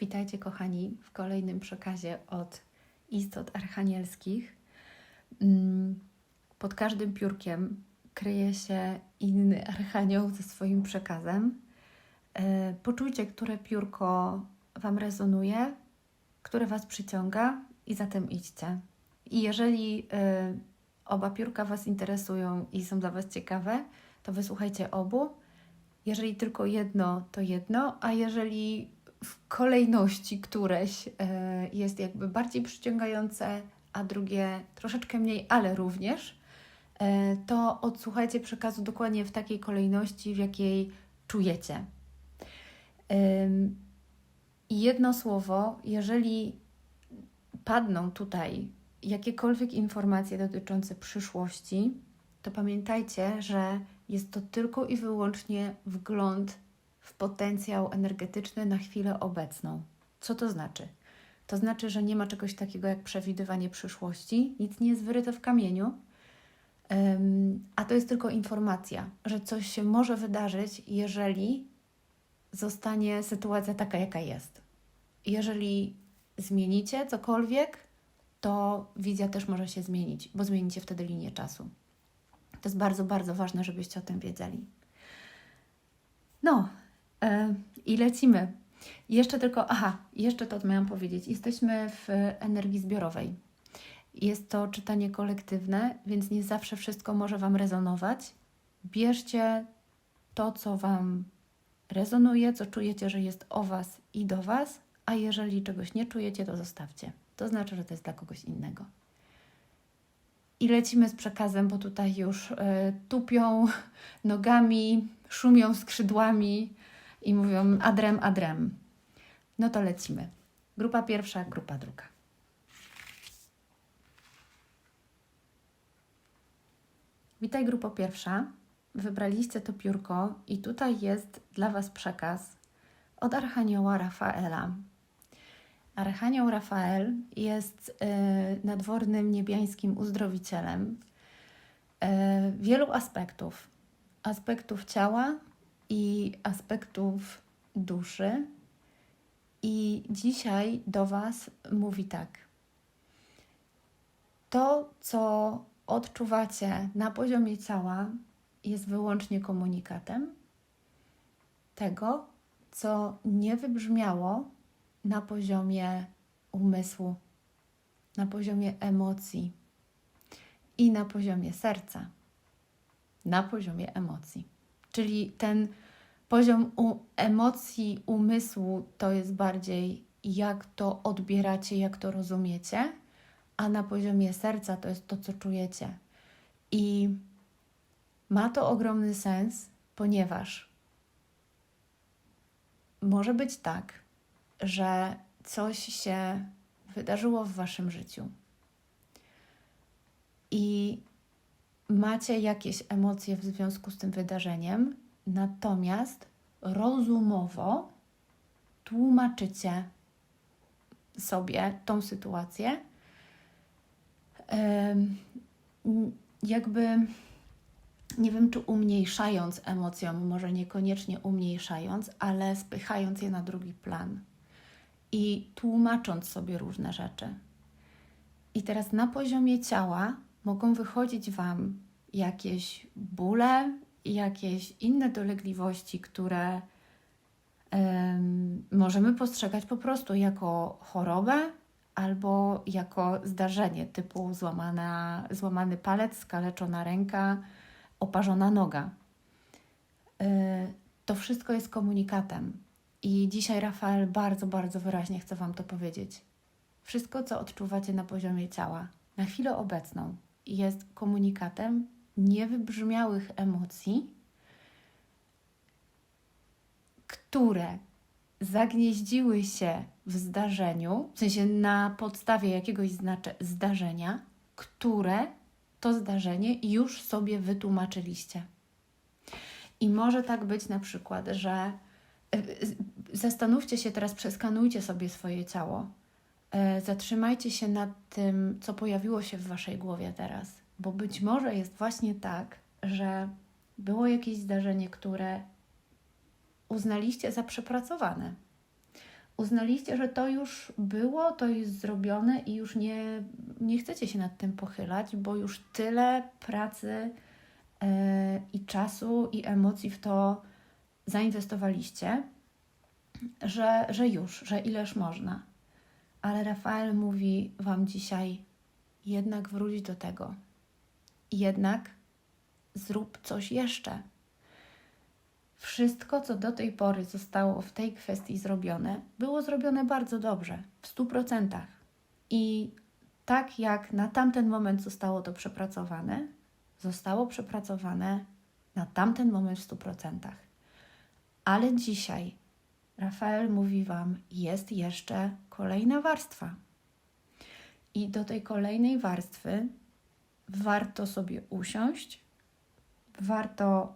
Witajcie, kochani, w kolejnym przekazie od istot archanielskich. Mm, Pod każdym piórkiem kryje się inny archanioł ze swoim przekazem. E, Poczujcie, które piórko Wam rezonuje, które Was przyciąga i zatem idźcie. I jeżeli e, oba piórka Was interesują i są dla Was ciekawe, to wysłuchajcie obu. Jeżeli tylko jedno, to jedno, a jeżeli w kolejności któreś e, jest jakby bardziej przyciągające, a drugie troszeczkę mniej, ale również, e, to odsłuchajcie przekazu dokładnie w takiej kolejności, w jakiej czujecie. I jedno słowo, jeżeli padną tutaj jakiekolwiek informacje dotyczące przyszłości, to pamiętajcie, że jest to tylko i wyłącznie wgląd w potencjał energetyczny na chwilę obecną. Co to znaczy? To znaczy, że nie ma czegoś takiego jak przewidywanie przyszłości, nic nie jest wyryte w kamieniu, a to jest tylko informacja, że coś się może wydarzyć, jeżeli zostanie sytuacja taka, jaka jest. Jeżeli zmienicie cokolwiek, to wizja też może się zmienić, bo zmienicie wtedy linię czasu. To jest bardzo, bardzo ważne, żebyście o tym wiedzieli. No, i lecimy. Jeszcze tylko, aha, jeszcze to miałam powiedzieć. Jesteśmy w energii zbiorowej. Jest to czytanie kolektywne, więc nie zawsze wszystko może Wam rezonować. Bierzcie to, co Wam rezonuje, co czujecie, że jest o Was i do Was, a jeżeli czegoś nie czujecie, to zostawcie. To znaczy, że to jest dla kogoś innego. I lecimy z przekazem, bo tutaj już y, tupią nogami, szumią skrzydłami i mówią adrem, adrem. No to lecimy. Grupa pierwsza, grupa druga. Witaj, grupo pierwsza. Wybraliście to piórko i tutaj jest dla Was przekaz od Archanioła Rafaela. Archanioł Rafael jest y, nadwornym niebiańskim uzdrowicielem y, wielu aspektów. Aspektów ciała i aspektów duszy. I dzisiaj do Was mówi tak. To, co odczuwacie na poziomie ciała, jest wyłącznie komunikatem tego, co nie wybrzmiało na poziomie umysłu, na poziomie emocji i na poziomie serca, na poziomie emocji. Czyli ten poziom u emocji, umysłu to jest bardziej jak to odbieracie, jak to rozumiecie, a na poziomie serca to jest to, co czujecie. I ma to ogromny sens, ponieważ może być tak, że coś się wydarzyło w waszym życiu i macie jakieś emocje w związku z tym wydarzeniem, natomiast rozumowo tłumaczycie sobie tą sytuację, jakby nie wiem, czy umniejszając emocjom, może niekoniecznie umniejszając, ale spychając je na drugi plan i tłumacząc sobie różne rzeczy. I teraz na poziomie ciała mogą wychodzić Wam jakieś bóle, jakieś inne dolegliwości, które em, możemy postrzegać po prostu jako chorobę albo jako zdarzenie typu złamana, złamany palec, skaleczona ręka, oparzona noga. Y, To wszystko jest komunikatem. I dzisiaj Rafael bardzo, bardzo wyraźnie chce Wam to powiedzieć. Wszystko, co odczuwacie na poziomie ciała, na chwilę obecną, jest komunikatem niewybrzmiałych emocji, które zagnieździły się w zdarzeniu, w sensie na podstawie jakiegoś znacze- zdarzenia, które to zdarzenie już sobie wytłumaczyliście. I może tak być na przykład, że y, zastanówcie się teraz, przeskanujcie sobie swoje ciało. E, Zatrzymajcie się nad tym, co pojawiło się w waszej głowie teraz, bo być może jest właśnie tak, że było jakieś zdarzenie, które uznaliście za przepracowane. uznaliście, że to już było, to jest zrobione i już nie, nie chcecie się nad tym pochylać, bo już tyle pracy e, i czasu i emocji w to zainwestowaliście, że, że już, że ileż można. Ale Rafael mówi Wam dzisiaj, jednak wróć do tego. Jednak zrób coś jeszcze. Wszystko, co do tej pory zostało w tej kwestii zrobione, było zrobione bardzo dobrze, w stu procentach. I tak jak na tamten moment zostało to przepracowane, zostało przepracowane na tamten moment w stu procentach. Ale dzisiaj Rafael mówi Wam, jest jeszcze kolejna warstwa. I do tej kolejnej warstwy warto sobie usiąść, warto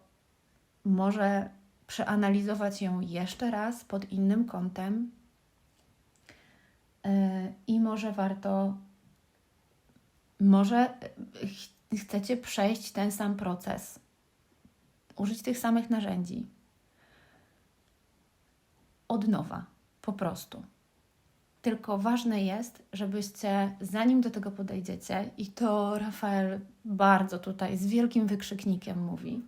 może przeanalizować ją jeszcze raz pod innym kątem e, i może warto, może chcecie przejść ten sam proces, użyć tych samych narzędzi od nowa, po prostu. Tylko ważne jest, żebyście, zanim do tego podejdziecie, i to Rafael bardzo tutaj z wielkim wykrzyknikiem mówi,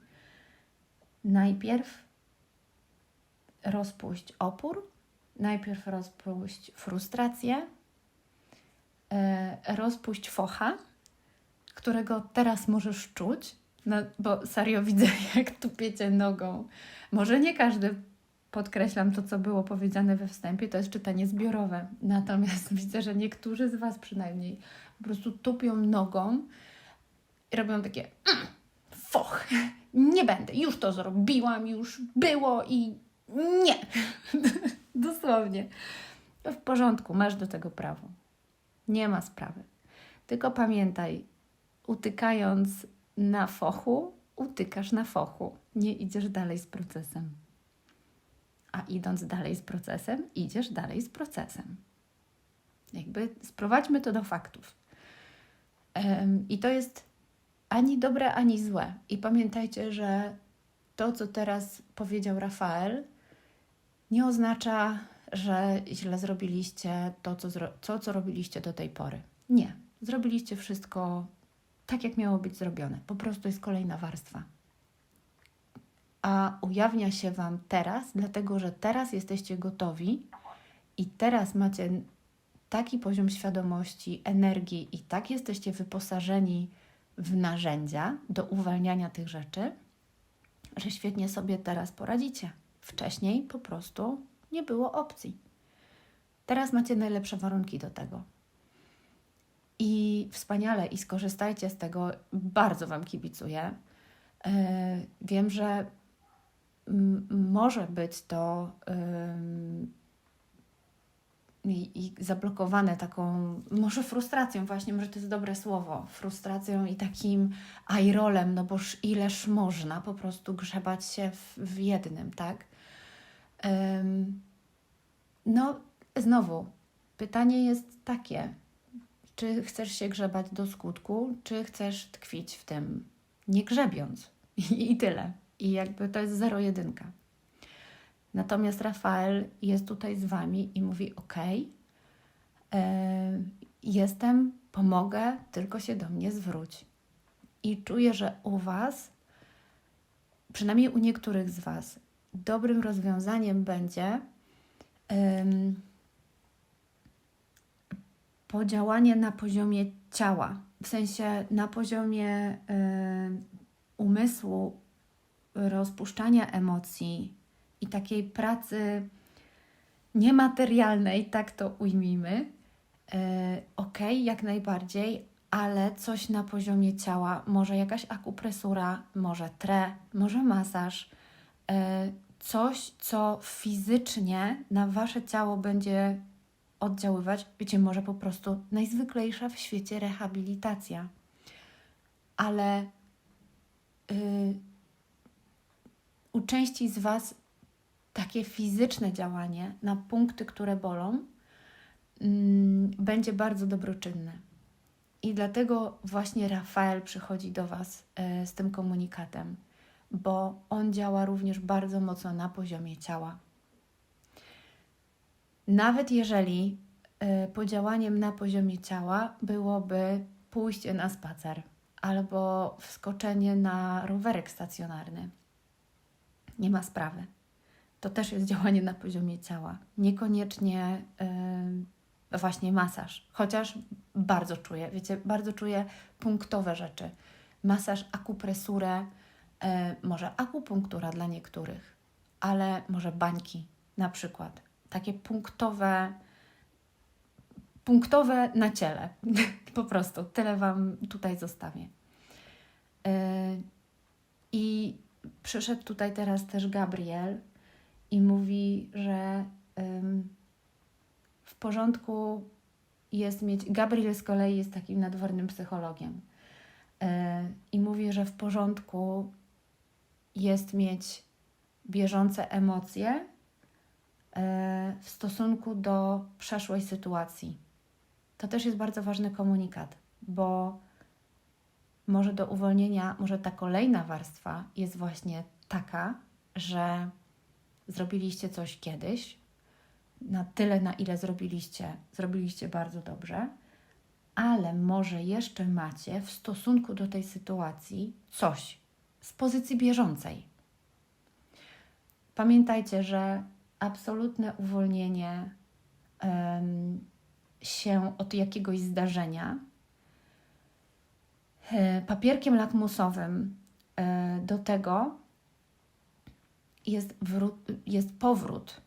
najpierw rozpuść opór, najpierw rozpuść frustrację, e, rozpuść focha, którego teraz możesz czuć, no, bo serio widzę, jak tupiecie nogą. Może nie każdy podkreślam to, co było powiedziane we wstępie, to jest czytanie zbiorowe. Natomiast widzę, że niektórzy z Was przynajmniej po prostu tupią nogą i robią takie mm, foch, nie będę, już to zrobiłam, już było i nie. Dosłownie. W porządku, masz do tego prawo. Nie ma sprawy. Tylko pamiętaj, utykając na fochu, utykasz na fochu. Nie idziesz dalej z procesem a idąc dalej z procesem, idziesz dalej z procesem. Jakby sprowadźmy to do faktów. I to jest ani dobre, ani złe. I pamiętajcie, że to, co teraz powiedział Rafael, nie oznacza, że źle zrobiliście to, co, to, co robiliście do tej pory. Nie. Zrobiliście wszystko tak, jak miało być zrobione. Po prostu jest kolejna warstwa a ujawnia się Wam teraz, dlatego że teraz jesteście gotowi i teraz macie taki poziom świadomości, energii i tak jesteście wyposażeni w narzędzia do uwalniania tych rzeczy, że świetnie sobie teraz poradzicie. Wcześniej po prostu nie było opcji. Teraz macie najlepsze warunki do tego. I wspaniale, i skorzystajcie z tego. Bardzo Wam kibicuję. Yy, wiem, że może być to i, i zablokowane taką, może frustracją właśnie, może to jest dobre słowo, frustracją i takim ajrolem, no boż ileż można po prostu grzebać się w, w jednym, tak? no, znowu, pytanie jest takie, czy chcesz się grzebać do skutku, czy chcesz tkwić w tym, nie grzebiąc i, i tyle. I jakby to jest zero-jedynka. Natomiast Rafael jest tutaj z Wami i mówi: OK, e, jestem, pomogę, tylko się do mnie zwróć. I czuję, że u Was, przynajmniej u niektórych z Was, dobrym rozwiązaniem będzie podziałanie na poziomie ciała, w sensie na poziomie umysłu, rozpuszczania emocji i takiej pracy niematerialnej, tak to ujmijmy, e, ok, jak najbardziej, ale coś na poziomie ciała, może jakaś akupresura, może tre, może masaż, e, coś, co fizycznie na wasze ciało będzie oddziaływać, być może po prostu najzwyklejsza w świecie rehabilitacja. Ale y, u części z Was takie fizyczne działanie na punkty, które bolą, mm, będzie bardzo dobroczynne. I dlatego właśnie Rafael przychodzi do Was e, z tym komunikatem, bo on działa również bardzo mocno na poziomie ciała. Nawet jeżeli y, podziałaniem na poziomie ciała byłoby pójście na spacer albo wskoczenie na rowerek stacjonarny. Nie ma sprawy. To też jest działanie na poziomie ciała. Niekoniecznie y, właśnie masaż, chociaż bardzo czuję, wiecie, bardzo czuję punktowe rzeczy. Masaż, akupresurę, y, może akupunktura dla niektórych, ale może bańki na przykład. Takie punktowe, punktowe na ciele. po prostu tyle Wam tutaj zostawię. Y, I przyszedł tutaj teraz też Gabriel i mówi, że w porządku jest mieć. Gabriel z kolei jest takim nadwornym psychologiem. Y, I mówi, że w porządku jest mieć bieżące emocje y, w stosunku do przeszłej sytuacji. To też jest bardzo ważny komunikat, bo może do uwolnienia, może ta kolejna warstwa jest właśnie taka, że zrobiliście coś kiedyś, na tyle, na ile zrobiliście, zrobiliście bardzo dobrze, ale może jeszcze macie w stosunku do tej sytuacji coś z pozycji bieżącej. Pamiętajcie, że absolutne uwolnienie um, się od jakiegoś zdarzenia papierkiem lakmusowym e, do tego jest, jest powrót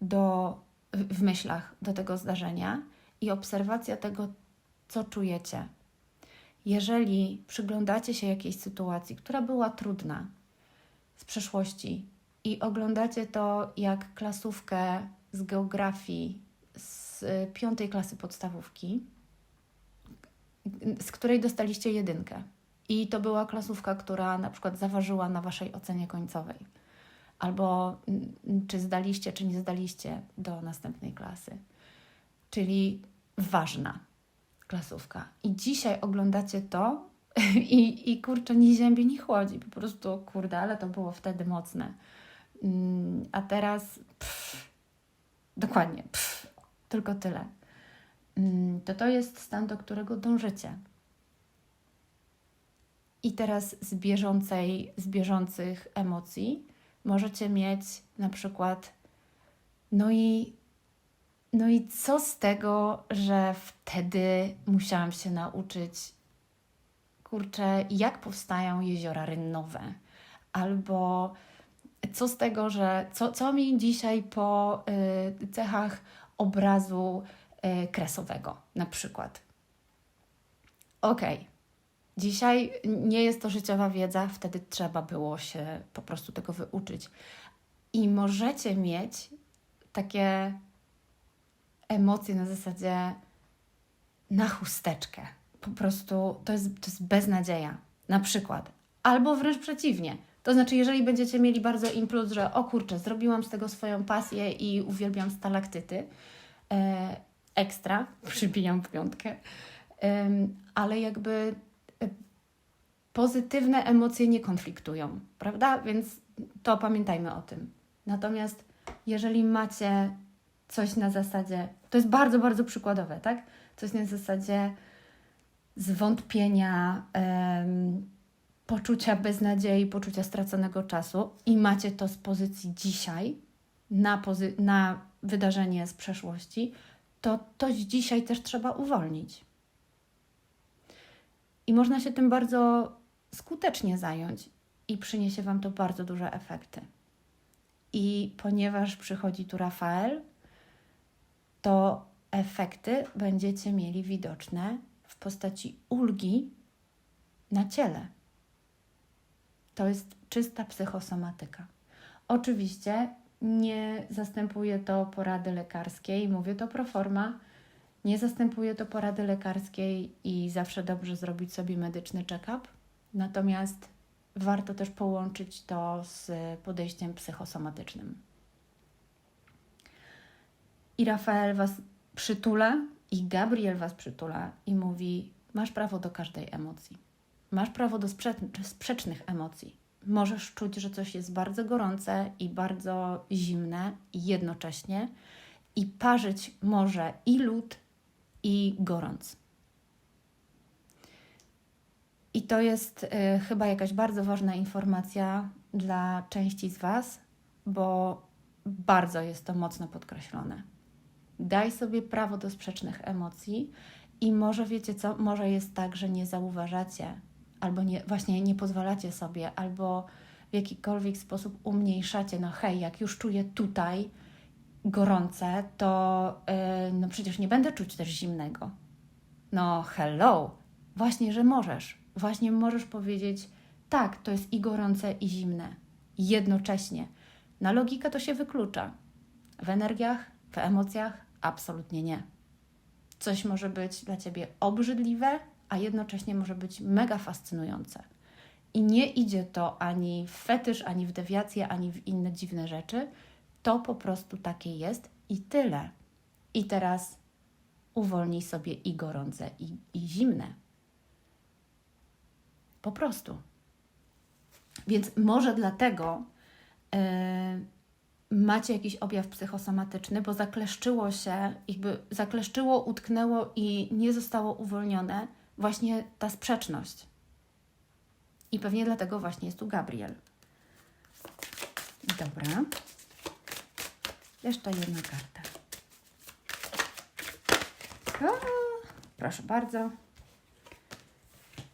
do, w myślach do tego zdarzenia i obserwacja tego, co czujecie. Jeżeli przyglądacie się jakiejś sytuacji, która była trudna z przeszłości i oglądacie to jak klasówkę z geografii z piątej klasy podstawówki, z której dostaliście jedynkę. I to była klasówka, która na przykład zaważyła na waszej ocenie końcowej. Albo czy zdaliście, czy nie zdaliście do następnej klasy. Czyli ważna klasówka. I dzisiaj oglądacie to i, i kurczę, ni ziębi, ni chłodzi. Po prostu, kurde, ale to było wtedy mocne. Mm, a teraz, pff, dokładnie, pff, tylko tyle. Mm, to to jest stan, do którego dążycie. I teraz z, bieżącej, z bieżących emocji możecie mieć na przykład, no i, no i co z tego, że wtedy musiałam się nauczyć, kurczę, jak powstają jeziora rynnowe, albo co z tego, że co, co mi dzisiaj po y, cechach obrazu kresowego na przykład. Ok, dzisiaj nie jest to życiowa wiedza, wtedy trzeba było się po prostu tego wyuczyć. I możecie mieć takie emocje na zasadzie na chusteczkę. Po prostu to jest, to jest beznadzieja. Na przykład. Albo wręcz przeciwnie. To znaczy, jeżeli będziecie mieli bardzo impuls, że o kurczę, zrobiłam z tego swoją pasję i uwielbiam stalaktyty, e, ekstra, przybijam piątkę, ale jakby e, pozytywne emocje nie konfliktują, prawda? Więc to pamiętajmy o tym. Natomiast jeżeli macie coś na zasadzie, to jest bardzo, bardzo przykładowe, tak? Coś na zasadzie zwątpienia, um, poczucia beznadziei, poczucia straconego czasu i macie to z pozycji dzisiaj na, pozy- na wydarzenie z przeszłości, to to dzisiaj też trzeba uwolnić. I można się tym bardzo skutecznie zająć i przyniesie Wam to bardzo duże efekty. I ponieważ przychodzi tu Rafael, to efekty będziecie mieli widoczne w postaci ulgi na ciele. To jest czysta psychosomatyka. Oczywiście nie zastępuje to porady lekarskiej, mówię to pro forma, nie zastępuje to porady lekarskiej i zawsze dobrze zrobić sobie medyczny check-up. Natomiast warto też połączyć to z podejściem psychosomatycznym. I Rafael Was przytula, i Gabriel Was przytula i mówi: Masz prawo do każdej emocji. Masz prawo do sprzecznych emocji możesz czuć, że coś jest bardzo gorące i bardzo zimne jednocześnie i parzyć może i lód, i gorąc. I to jest y, chyba jakaś bardzo ważna informacja dla części z Was, bo bardzo jest to mocno podkreślone. Daj sobie prawo do sprzecznych emocji i może wiecie co, może jest tak, że nie zauważacie, albo nie, właśnie nie pozwalacie sobie, albo w jakikolwiek sposób umniejszacie. No hej, jak już czuję tutaj gorące, to yy, no przecież nie będę czuć też zimnego. No hello, właśnie, że możesz. Właśnie możesz powiedzieć, tak, to jest i gorące, i zimne. Jednocześnie. Na logikę to się wyklucza. W energiach, w emocjach absolutnie nie. Coś może być dla ciebie obrzydliwe, a jednocześnie może być mega fascynujące. I nie idzie to ani w fetysz, ani w dewiację, ani w inne dziwne rzeczy. To po prostu takie jest i tyle. I teraz uwolnij sobie i gorące, i, i zimne. Po prostu. Więc może dlatego yy, macie jakiś objaw psychosomatyczny, bo zakleszczyło się, jakby zakleszczyło, utknęło i nie zostało uwolnione właśnie ta sprzeczność. I pewnie dlatego właśnie jest tu Gabriel. Dobra. Jeszcze jedna karta. O, proszę bardzo.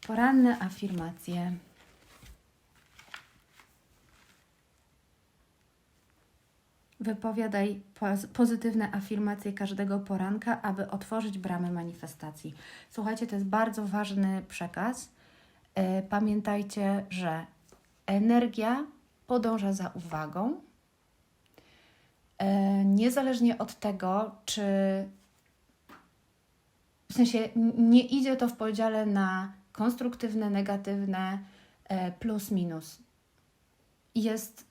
Poranne afirmacje. Wypowiadaj pozytywne afirmacje każdego poranka, aby otworzyć bramy manifestacji. Słuchajcie, to jest bardzo ważny przekaz. E, pamiętajcie, że energia podąża za uwagą. E, niezależnie od tego, czy w sensie nie idzie to w podziale na konstruktywne, negatywne, e, plus, minus. Jest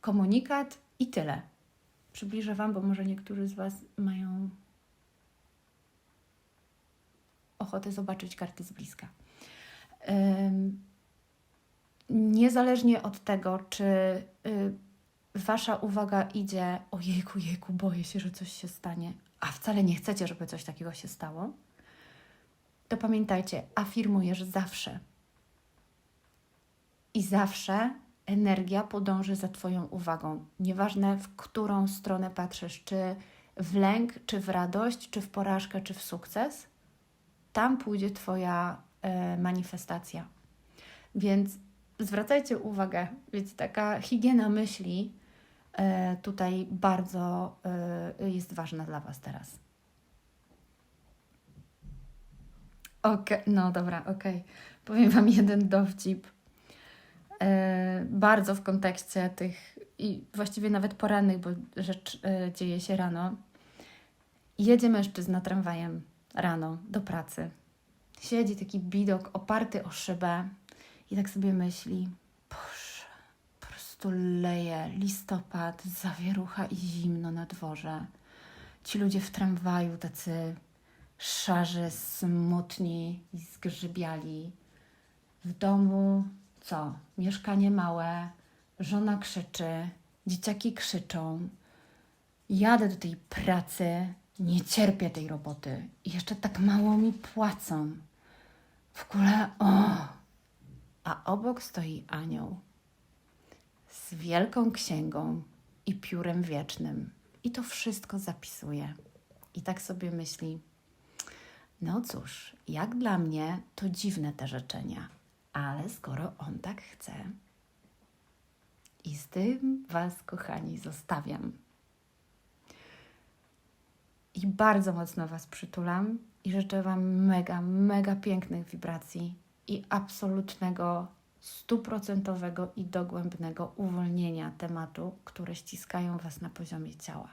komunikat i tyle. Przybliżę Wam, bo może niektórzy z Was mają ochotę zobaczyć karty z bliska. Niezależnie od tego, czy y, Wasza uwaga idzie, ojejku, jejku, boję się, że coś się stanie, a wcale nie chcecie, żeby coś takiego się stało, to pamiętajcie, afirmujesz zawsze. I zawsze energia podąży za Twoją uwagą. Nieważne, w którą stronę patrzysz, czy w lęk, czy w radość, czy w porażkę, czy w sukces, tam pójdzie Twoja e, manifestacja. Więc zwracajcie uwagę, więc taka higiena myśli e, tutaj bardzo e, jest ważna dla Was teraz. Okej, okay. no dobra, okej. Okay. Powiem Wam jeden dowcip. E, bardzo w kontekście tych i właściwie nawet porannych, bo rzecz e, dzieje się rano. Jedzie mężczyzna tramwajem rano do pracy. Siedzi taki bidok oparty o szybę i tak sobie myśli: Boże, po prostu leje listopad, zawierucha i zimno na dworze. Ci ludzie w tramwaju tacy szarzy, smutni i zgrzybiali. W domu co? Mieszkanie małe, żona krzyczy, dzieciaki krzyczą. Jadę do tej pracy, nie cierpię tej roboty i jeszcze tak mało mi płacą. W ogóle, o! A obok stoi anioł z wielką księgą i piórem wiecznym. I to wszystko zapisuje. I tak sobie myśli, no cóż, jak dla mnie to dziwne te życzenia, ale skoro on tak chce, i z tym Was, kochani, zostawiam. I bardzo mocno Was przytulam i życzę Wam mega, mega pięknych wibracji i absolutnego, stuprocentowego i dogłębnego uwolnienia tematu, które ściskają Was na poziomie ciała.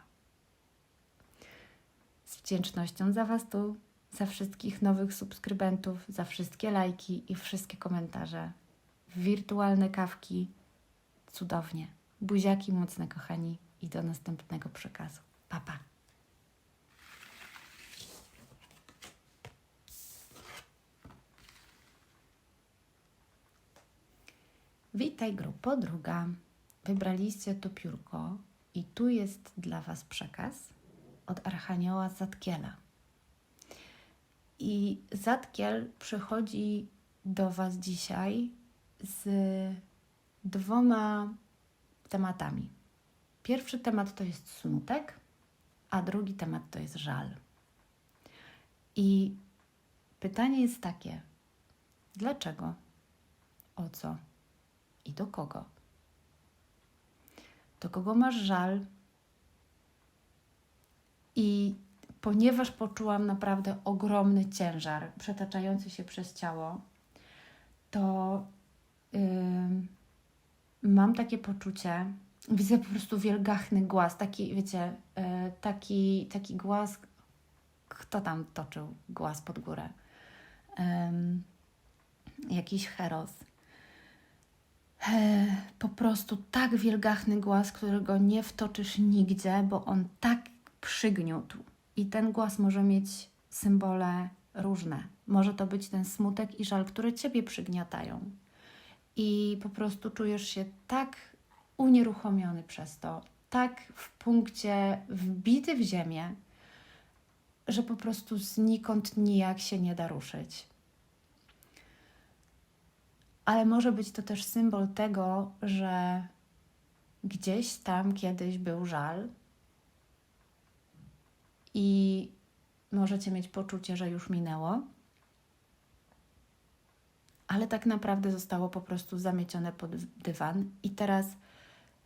Z wdzięcznością za Was tu za wszystkich nowych subskrybentów, za wszystkie lajki i wszystkie komentarze. Wirtualne kawki. Cudownie. Buziaki mocne, kochani. I do następnego przekazu. Pa, pa. Witaj grupo druga. Wybraliście to piórko i tu jest dla Was przekaz archanioła Zatkiela. I Zatkiel przychodzi do Was dzisiaj z dwoma tematami. Pierwszy temat to jest smutek, a drugi temat to jest żal. I pytanie jest takie: dlaczego? O co? I do kogo? Do kogo masz żal? I ponieważ poczułam naprawdę ogromny ciężar przetaczający się przez ciało, to yy, mam takie poczucie, widzę po prostu wielgachny głaz, taki, wiecie, yy, taki, taki głaz, kto tam toczył głaz pod górę? Yy, jakiś heros. E, po prostu tak wielgachny głaz, którego nie wtoczysz nigdzie, bo on tak przygniótł. I ten głaz może mieć symbole różne. Może to być ten smutek i żal, które ciebie przygniatają. I po prostu czujesz się tak unieruchomiony przez to, tak w punkcie wbity w ziemię, że po prostu znikąd nijak się nie da ruszyć. Ale może być to też symbol tego, że gdzieś tam kiedyś był żal, i możecie mieć poczucie, że już minęło, ale tak naprawdę zostało po prostu zamiecione pod dywan. I teraz,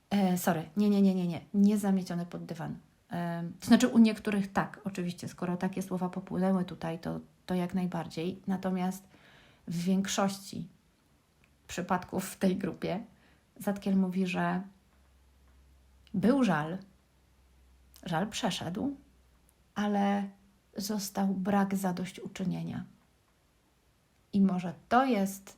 e, sorry, nie, nie, nie, nie, nie, nie zamiecione pod dywan. E, to znaczy u niektórych tak, oczywiście, skoro takie słowa popłynęły tutaj, to, to jak najbardziej, natomiast w większości przypadków w tej grupie Zatkiel mówi, że był żal, żal przeszedł, ale został brak zadośćuczynienia. I może to jest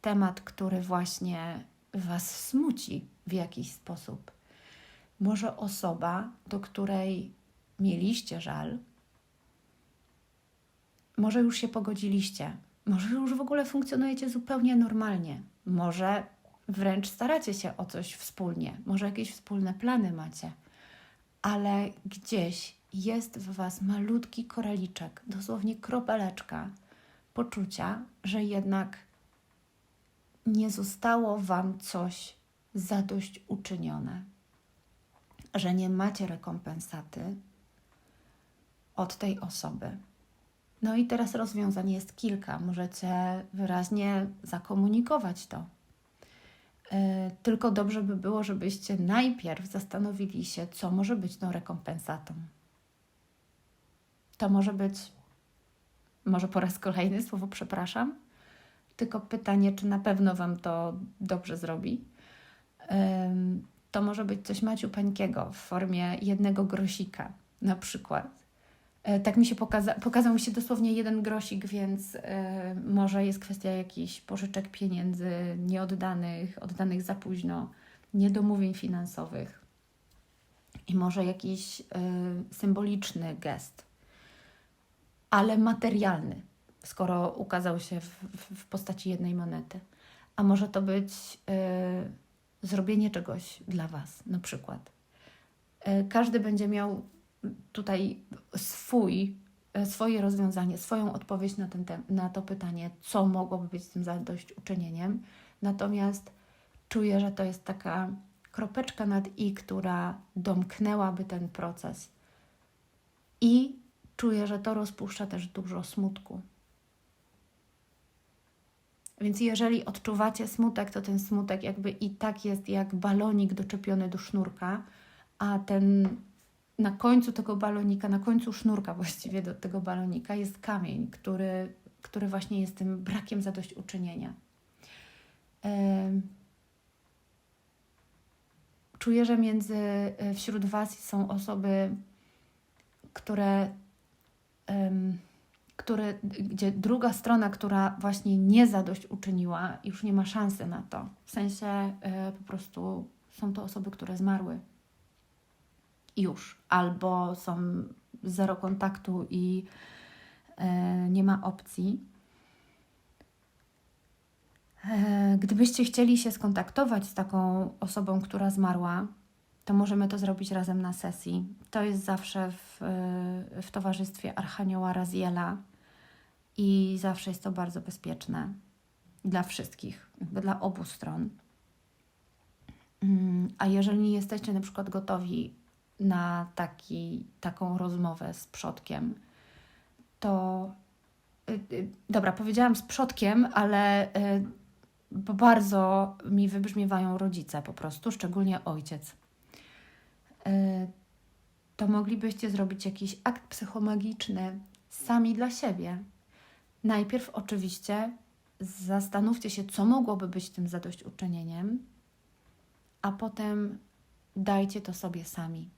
temat, który właśnie Was smuci w jakiś sposób. Może osoba, do której mieliście żal, może już się pogodziliście, może już w ogóle funkcjonujecie zupełnie normalnie, może wręcz staracie się o coś wspólnie, może jakieś wspólne plany macie, ale gdzieś jest w Was malutki koraliczek, dosłownie kropeleczka poczucia, że jednak nie zostało Wam coś zadośćuczynione, że nie macie rekompensaty od tej osoby. No i teraz rozwiązań jest kilka. Możecie wyraźnie zakomunikować to. Yy, tylko dobrze by było, żebyście najpierw zastanowili się, co może być tą rekompensatą. To może być, może po raz kolejny słowo przepraszam, tylko pytanie, czy na pewno Wam to dobrze zrobi. To może być coś maciupeńkiego w formie jednego grosika, na przykład. E, tak mi się pokaza pokazał mi się dosłownie jeden grosik, więc y, może jest kwestia jakichś pożyczek pieniędzy nieoddanych, oddanych za późno, niedomówień finansowych i może jakiś y, symboliczny gest ale materialny, skoro ukazał się w, w, postaci jednej monety. A może to być y, zrobienie czegoś dla Was, na przykład. Y, każdy będzie miał tutaj swój, y, swoje rozwiązanie, swoją odpowiedź na, ten na to pytanie, co mogłoby być tym zadośćuczynieniem. Natomiast czuję, że to jest taka kropeczka nad i, która domknęłaby ten proces. I czuję, że to rozpuszcza też dużo smutku. Więc jeżeli odczuwacie smutek, to ten smutek jakby i tak jest jak balonik doczepiony do sznurka, a ten na końcu tego balonika, na końcu sznurka właściwie do tego balonika jest kamień, który, który właśnie jest tym brakiem zadośćuczynienia. Czuję, że między wśród Was są osoby, które który, gdzie druga strona, która właśnie nie zadośćuczyniła, już nie ma szansy na to. W sensie e, po prostu są to osoby, które zmarły. Już. Albo są zero kontaktu i e, nie ma opcji. E, gdybyście chcieli się skontaktować z taką osobą, która zmarła, to możemy to zrobić razem na sesji. To jest zawsze w, y, w towarzystwie Archanioła Raziela i zawsze jest to bardzo bezpieczne dla wszystkich, dla obu stron. Mm, A jeżeli nie jesteście na przykład gotowi na taki, taką rozmowę z przodkiem, to y, y, dobra, powiedziałam z przodkiem, ale bo bardzo mi wybrzmiewają rodzice po prostu, szczególnie ojciec. Y, To moglibyście zrobić jakiś akt psychomagiczny sami dla siebie. Najpierw oczywiście zastanówcie się, co mogłoby być tym zadośćuczynieniem, a potem dajcie to sobie sami.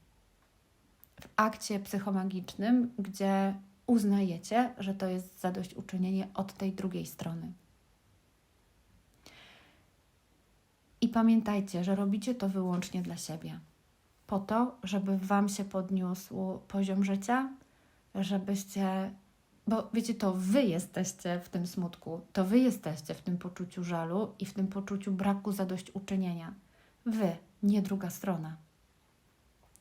W akcie psychomagicznym, gdzie uznajecie, że to jest zadośćuczynienie od tej drugiej strony. I pamiętajcie, że robicie to wyłącznie dla siebie. Po to, żeby Wam się podniósł poziom życia, żebyście. Bo wiecie, to Wy jesteście w tym smutku, to Wy jesteście w tym poczuciu żalu i w tym poczuciu braku zadośćuczynienia. Wy, nie druga strona.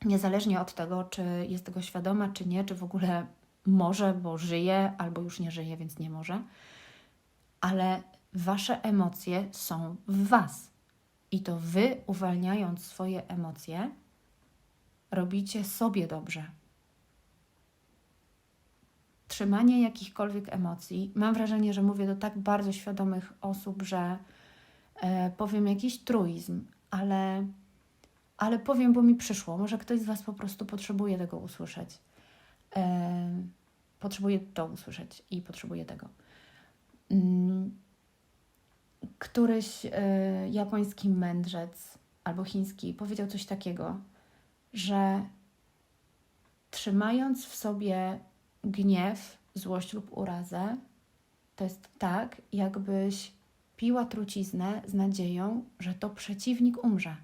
Niezależnie od tego, czy jest tego świadoma, czy nie, czy w ogóle może, bo żyje, albo już nie żyje, więc nie może, ale Wasze emocje są w Was. I to Wy, uwalniając swoje emocje, robicie sobie dobrze. Trzymanie jakichkolwiek emocji, mam wrażenie, że mówię do tak bardzo świadomych osób, że e, powiem jakiś truizm, ale, ale powiem, bo mi przyszło. Może ktoś z Was po prostu potrzebuje tego usłyszeć. E, potrzebuje to usłyszeć i potrzebuje tego. Mm, któryś y, japoński mędrzec albo chiński powiedział coś takiego, że trzymając w sobie gniew, złość lub urazę, to jest tak, jakbyś piła truciznę z nadzieją, że to przeciwnik umrze.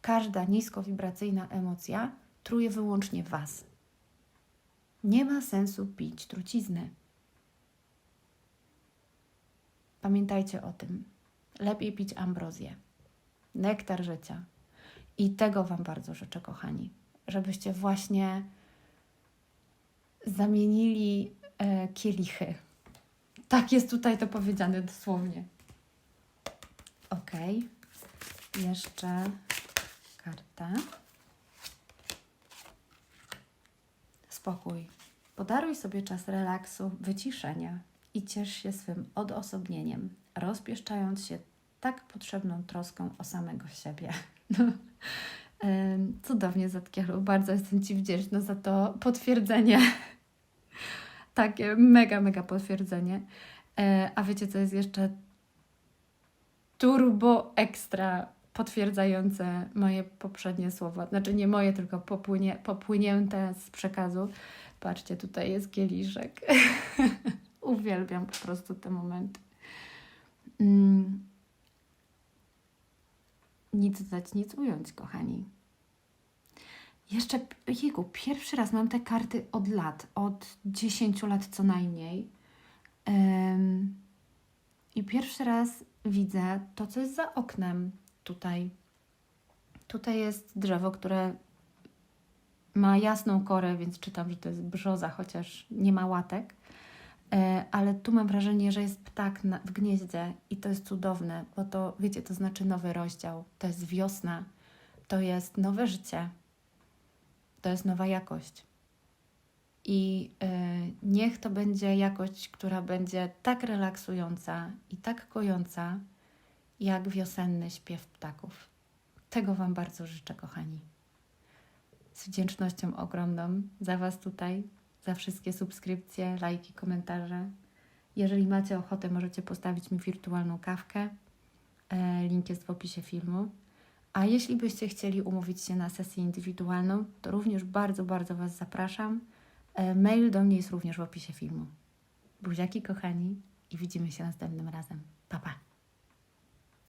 Każda niskowibracyjna emocja truje wyłącznie Was. Nie ma sensu pić trucizny. Pamiętajcie o tym. Lepiej pić ambrozję, nektar życia. I tego Wam bardzo życzę, kochani, żebyście właśnie zamienili e, kielichy. Tak jest tutaj to powiedziane dosłownie. Ok. Jeszcze karta. Spokój. Podaruj sobie czas relaksu, wyciszenia i ciesz się swym odosobnieniem, rozpieszczając się tak potrzebną troską o samego siebie. Cudownie, Zatkielu. Bardzo jestem Ci wdzięczna za to potwierdzenie. Takie mega, mega potwierdzenie. E, A wiecie, co jest jeszcze turbo ekstra potwierdzające moje poprzednie słowa? Znaczy nie moje, tylko popłynie, popłynięte z przekazu. Patrzcie, tutaj jest kieliszek. Uwielbiam po prostu te momenty. Mm. Nic dać, nic ująć, kochani. Jeszcze, jego, pierwszy raz mam te karty od lat, od 10 lat co najmniej. Em, I pierwszy raz widzę to, co jest za oknem tutaj. Tutaj jest drzewo, które ma jasną korę, więc czytam, że to jest brzoza, chociaż nie ma łatek. E, ale tu mam wrażenie, że jest ptak na, w gnieździe i to jest cudowne, bo to, wiecie, to znaczy nowy rozdział, to jest wiosna, to jest nowe życie, to jest nowa jakość. I e, niech to będzie jakość, która będzie tak relaksująca i tak kojąca, jak wiosenny śpiew ptaków. Tego Wam bardzo życzę, kochani. Z wdzięcznością ogromną za Was tutaj, za wszystkie subskrypcje, lajki, komentarze. Jeżeli macie ochotę, możecie postawić mi wirtualną kawkę. E, Link jest w opisie filmu. A jeśli byście chcieli umówić się na sesję indywidualną, to również bardzo, bardzo Was zapraszam. E, Mail do mnie jest również w opisie filmu. Buziaki kochani i widzimy się następnym razem. Pa, pa!